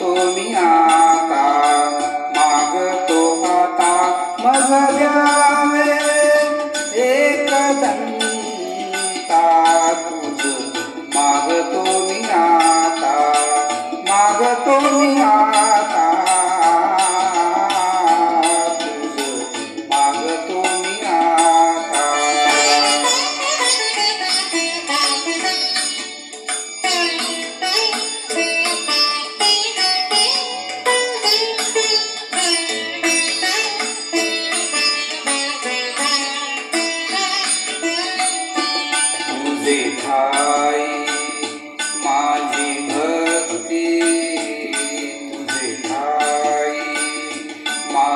तो मी आता मागतो आता मग द्या.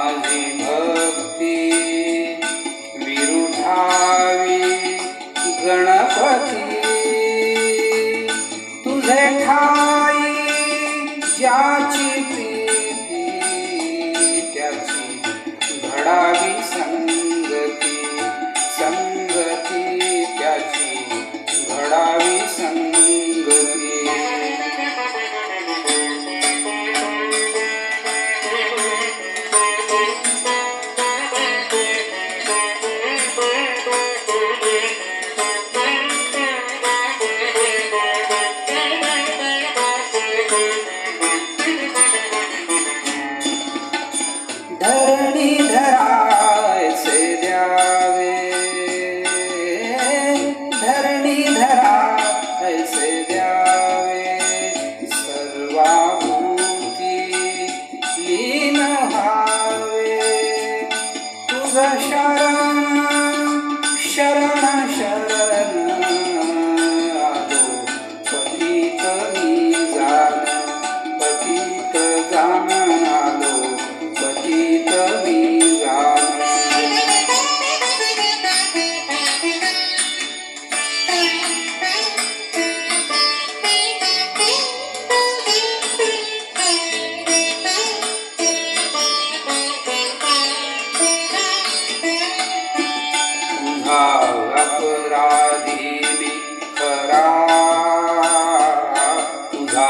माझी भक्ती विरुधावी गणपती. तुझे खाई ज्याची प्रीती त्याची घडावी संगती संगती त्याची घडावी संगती. अपराधी मी खरा. तुझा